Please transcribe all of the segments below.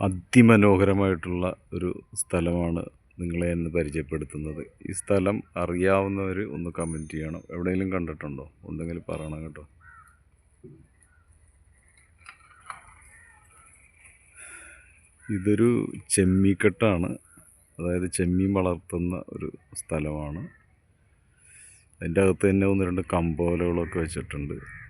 അതിമനോഹരമായിട്ടുള്ള ഒരു സ്ഥലമാണ് നിങ്ങളെ എന്ന് പരിചയപ്പെടുത്തുന്നത്. ഈ സ്ഥലം അറിയാവുന്നവർ ഒന്ന് കമന്റ് ചെയ്യണം. എവിടെയെങ്കിലും കണ്ടിട്ടുണ്ടോ? ഉണ്ടെങ്കിൽ പറയണം കേട്ടോ. ഇതൊരു ചെമ്മീക്കെട്ടാണ്. അതായത് ചെമ്മീൻ വളർത്തുന്ന ഒരു സ്ഥലമാണ്. അതിന്റെ അകത്ത് തന്നെ ഒന്ന് രണ്ട് കമ്പോലകളൊക്കെ വെച്ചിട്ടുണ്ട്.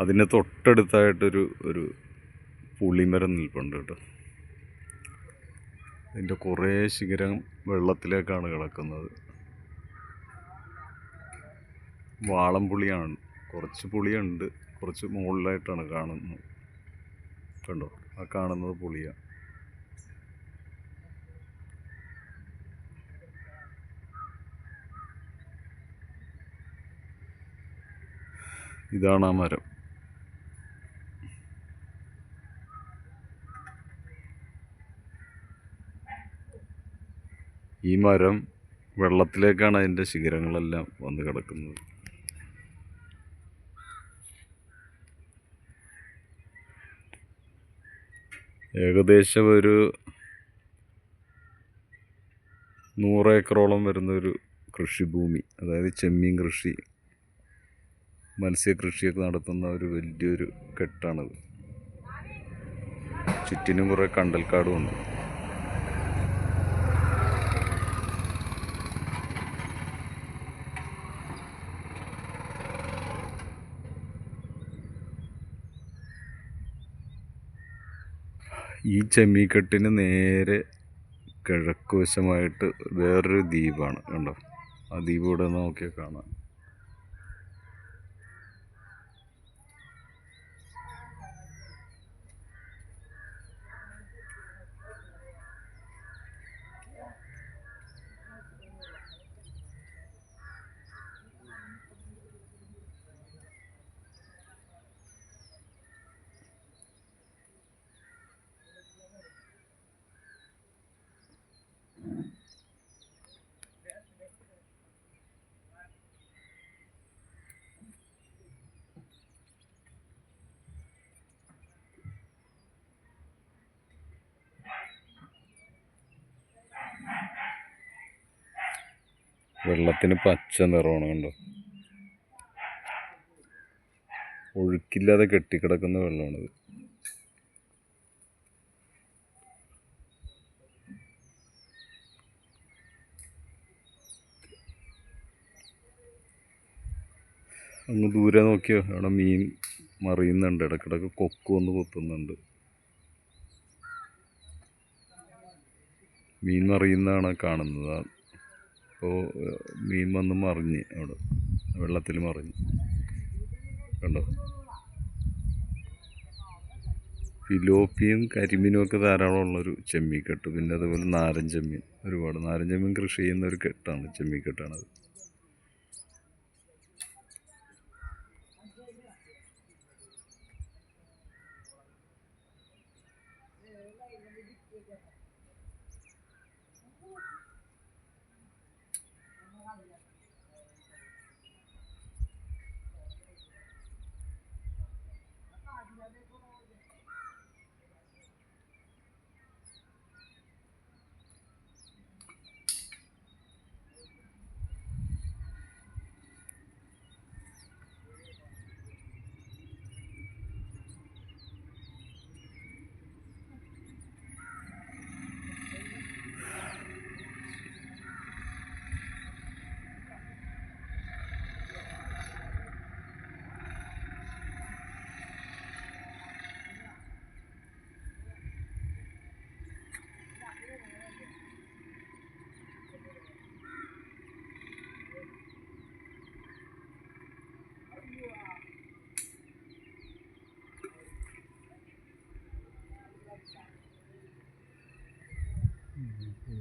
അതിന് തൊട്ടടുത്തായിട്ടൊരു ഒരു പുളിമരം നിൽപ്പുണ്ട് കേട്ടോ. അതിന്റെ കുറേ ശിഖരം വെള്ളത്തിലേക്കാണ് കിടക്കുന്നത്. വാളം പുളിയാണ്. കുറച്ച് പുളിയുണ്ട്. കുറച്ച് മുകളിലായിട്ടാണ് കാണുന്നത്. കണ്ടോ? ആ കാണുന്നത് പുളിയാണ് ഇതാണ് ആ മരം. ഈ മരം വെള്ളത്തിലേക്കാണ് അതിന്റെ ശിഖരങ്ങളെല്ലാം വന്ന് കിടക്കുന്നത്. ഏകദേശം ഒരു നൂറേക്കറോളം വരുന്ന ഒരു കൃഷിഭൂമി അതായത് ചെമ്മീൻ കൃഷി മത്സ്യകൃഷിയൊക്കെ നടത്തുന്ന ഒരു വലിയൊരു കെട്ടാണത്. ചുറ്റിനും കുറേ കണ്ടൽക്കാടും ഈ ചെമ്മീക്കെട്ടിന് നേരെ കിഴക്കുവശമായിട്ട് വേറൊരു ദ്വീപാണ് കണ്ടോ? ആ ദ്വീപ് ഇവിടെ നോക്കിയാൽ കാണാം. വെള്ളത്തിന് പച്ച നിറമാണ് കണ്ടോ? ഒഴുക്കില്ലാതെ കെട്ടിക്കിടക്കുന്ന വെള്ളമാണിത്. അങ്ങ് ദൂരെ നോക്കിയോ? അവിടെ മീൻ മറിയുന്നുണ്ട്. ഇടക്കിടക്ക് കൊക്ക് വന്ന് കൊത്തുന്നുണ്ട് മീൻ മറിയുന്നതാണ് കാണുന്നത്. അപ്പോൾ മീൻ വന്ന് മറിഞ്ഞ് അവിടെ. വെള്ളത്തിൽ മറിഞ്ഞ്. കണ്ടോ? ഫിലോപ്പിയും കരിമീനും ഒക്കെ ധാരാളം ഉള്ളൊരു ചെമ്മീക്കെട്ട് പിന്നെ അതുപോലെ നാരൻ ചെമ്മീൻ. ഒരുപാട്. നാരൻ ചെമ്മീൻ കൃഷി ചെയ്യുന്ന ഒരു കെട്ടാണ് ചെമ്മീക്കെട്ടാണത്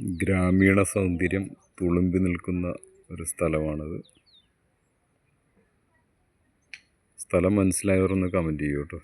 ഗ്രാമീണ സൗന്ദര്യം തുളുമ്പി നിൽക്കുന്ന ഒരു സ്ഥലമാണത്. സ്ഥലം മനസ്സിലായവർ ഒന്ന് കമന്റ് ചെയ്യൂ കേട്ടോ.